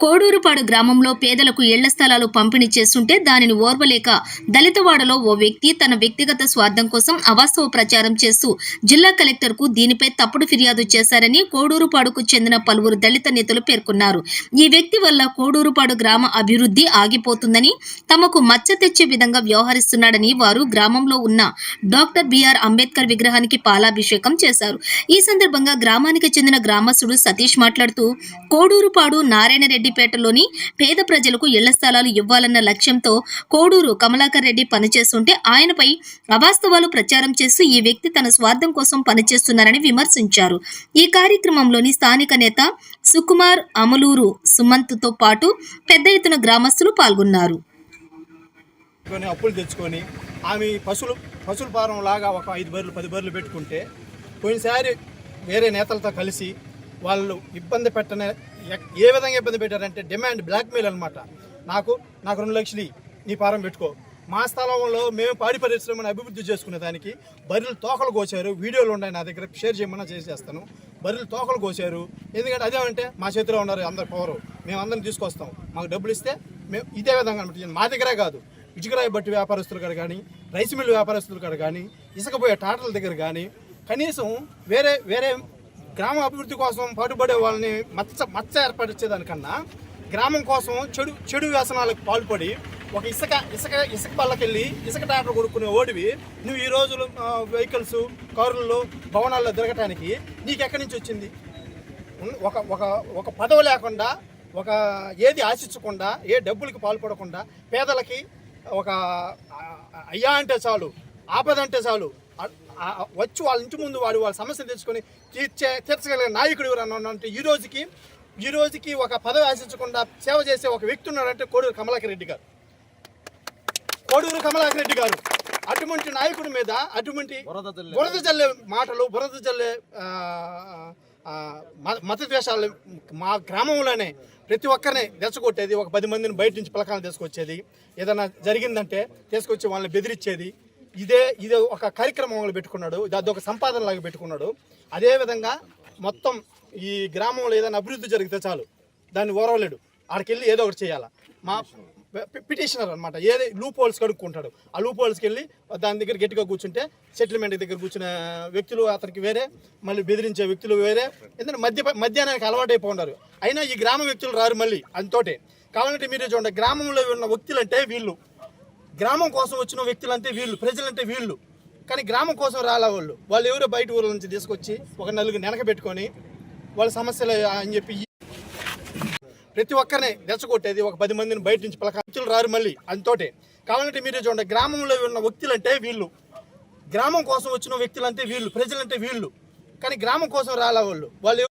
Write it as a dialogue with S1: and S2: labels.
S1: కోడూరుపాడు గ్రామంలో పేదలకు ఇళ్ళ స్థలాలు పంపిణీ చేస్తుంటే దానిని ఓర్వలేక దళితవాడలో ఓ వ్యక్తి తన వ్యక్తిగత స్వార్థం కోసం అవాస్తవ ప్రచారం చేస్తూ జిల్లా కలెక్టర్కు దీనిపై తప్పుడు ఫిర్యాదు చేశారని కోడూరుపాడుకు చెందిన పలువురు దళిత నేతలు పేర్కొన్నారు. ఈ వ్యక్తి వల్ల కోడూరుపాడు గ్రామ అభివృద్ధి ఆగిపోతుందని తమకు మచ్చ తెచ్చే విధంగా వ్యవహరిస్తున్నాడని వారు గ్రామంలో ఉన్న డాక్టర్ బిఆర్ అంబేద్కర్ విగ్రహానికి పాలాభిషేకం చేశారు. ఈ సందర్భంగా గ్రామానికి చెందిన గ్రామస్తుడు సతీష్ మాట్లాడుతూ కోడూరుపాడు రెడ్డిపేటలోని పేద ప్రజలకు ఇళ్ళ స్థలాలు ఇవ్వాలన్న లక్ష్యంతో కోడూరు కమలాకర్ రెడ్డి పనిచేస్తుంటే ఆయనపై అవాస్తవాలు ప్రచారం చేస్తూ ఈ వ్యక్తి తన స్వార్థం కోసం పనిచేస్తున్నారని విమర్శించారు. ఈ కార్యక్రమంలోని స్థానిక నేత సుకుమార్ అమలూరు సుమంత్తో పాటు పెద్ద ఎత్తున గ్రామస్తులు పాల్గొన్నారు.
S2: అప్పులు తెచ్చుకొని ఆమె పశువులు పశువుల పారం లాగా ఒక ఐదు బర్రెలు పది బర్రెలు పెట్టుకుంటే పోయినసారి వేరే నేతలతో కలిసి వాళ్ళు ఇబ్బంది పెట్టనే ఎక్- ఏ విధంగా ఇబ్బంది పెట్టారంటే డిమాండ్ బ్లాక్మెయిల్ అనమాట నాకు నాకు రెండు లక్షలు నీ పారం పెట్టుకో. మా స్థలంలో మేము పాడి పరిశ్రమను అభివృద్ధి చేసుకునే దానికి బర్రెలు తోకలు కోసారు. వీడియోలు ఉన్నాయి నా దగ్గర. షేర్ చేయమన్నా చేసేస్తాను. బర్రెలు తోకలు కోసారు. ఎందుకంటే అదేమంటే మా చేతిలో ఉన్నారు అందరు పవరు. మేము అందరం తీసుకొస్తాం. మాకు డబ్బులు ఇస్తే మేము ఇదే విధంగా అనమాట మా దగ్గరే కాదు. ఇటుకరాయి బట్టి వ్యాపారస్తుల కాడ కానీ రైస్ మిల్లు వ్యాపారస్తుల కాడ కానీ ఇసుకపోయే టాటల దగ్గర కానీ కనీసం వేరే వేరే గ్రామ అభివృద్ధి కోసం పాటుపడే వాళ్ళని మచ్చ మచ్చ ఏర్పరిచేదానికన్నా గ్రామం కోసం చెడు చెడు వ్యసనాలకు పాల్పడి ఒక ఇసుక ఇసుక ఇసుక పళ్ళకెళ్ళి ఇసుక ట్రాక్టర్ కొనుక్కునే ఓడివి నువ్వు ఈ రోజులు వెహికల్స్ కారుల్లో భవనాల్లో తిరగటానికి నీకు ఎక్కడి నుంచి వచ్చింది? ఒక ఒక ఒక పదవి లేకుండా ఒక ఏది ఆశించకుండా ఏ డబ్బులకి పాల్పడకుండా పేదలకి ఒక అయ్యా అంటే చాలు ఆపద అంటే చాలు వచ్చి వాళ్ళ ఇంటి ముందు వాడు వాళ్ళ సమస్యలు తెచ్చుకొని తీర్చే తీర్చగలిగిన నాయకుడు ఎవరన్నా అంటే ఈ రోజుకి ఈ రోజుకి ఒక పదవి ఆశించకుండా సేవ చేసే ఒక వ్యక్తి ఉన్నాడంటే కోడూరు కమలాకర్ రెడ్డి గారు. కోడూరు కమలాకర్ రెడ్డి గారు. అటువంటి నాయకుడి మీద అటువంటి బురద జల్లే. మాటలు బురద జల్లే ఆ, ఆ, మ- మత ద్వేషాలు మా గ్రామంలోనే ప్రతి ఒక్కరిని తెచ్చగొట్టేది ఒక పది మందిని బయట నుంచి పిలకాలను తీసుకొచ్చేది. ఏదైనా జరిగిందంటే తీసుకొచ్చి వాళ్ళని బెదిరించేది. ఇదే ఇదే ఒక కార్యక్రమంలో పెట్టుకున్నాడు. అదొక సంపాదన లాగా పెట్టుకున్నాడు. అదేవిధంగా మొత్తం ఈ గ్రామంలో ఏదైనా అభివృద్ధి జరిగితే చాలు. దాన్ని ఓరవలేడు. ఆడికెళ్ళి ఏదో ఒకటి చేయాలా. మా పిటిషనర్ అనమాట ఏది లూప్ హోల్స్ కడుక్కుంటాడు. ఆ లూప్ హోల్స్కి వెళ్ళి దాని దగ్గర గట్టిగా కూర్చుంటే సెటిల్మెంట్ దగ్గర కూర్చున్న వ్యక్తులు అతనికి వేరే మళ్ళీ బెదిరించే వ్యక్తులు వేరే. ఎందుకంటే మధ్య మధ్యాహ్నానికి అలవాటైపోయినారు అయినా ఈ గ్రామ వ్యక్తులు రారు మళ్ళీ అంతోటే. కావాలంటే మీరే చూడండి గ్రామంలో ఉన్న వ్యక్తులు అంటే వీళ్ళు గ్రామం కోసం వచ్చిన వ్యక్తులు అంటే వీళ్ళు ప్రజలంటే వీళ్ళు. కానీ గ్రామం కోసం రాలే వాళ్ళు. వాళ్ళు ఎవరో బయట ఊర్ల నుంచి తీసుకొచ్చి ఒక నలుగురు నెనక పెట్టుకొని వాళ్ళ సమస్యలు అని చెప్పి ప్రతి ఒక్కరిని రెచ్చగొట్టేది ఒక పది మందిని బయట నుంచి పిలక రారు మళ్ళీ అంతోటే. కావాలంటే మీరే చూడండి గ్రామంలో ఉన్న వ్యక్తులు అంటే వీళ్ళు. గ్రామం కోసం వచ్చిన వ్యక్తులు అంటే వీళ్ళు ప్రజలంటే వీళ్ళు. కానీ గ్రామం కోసం రాలే వాళ్ళు. వాళ్ళు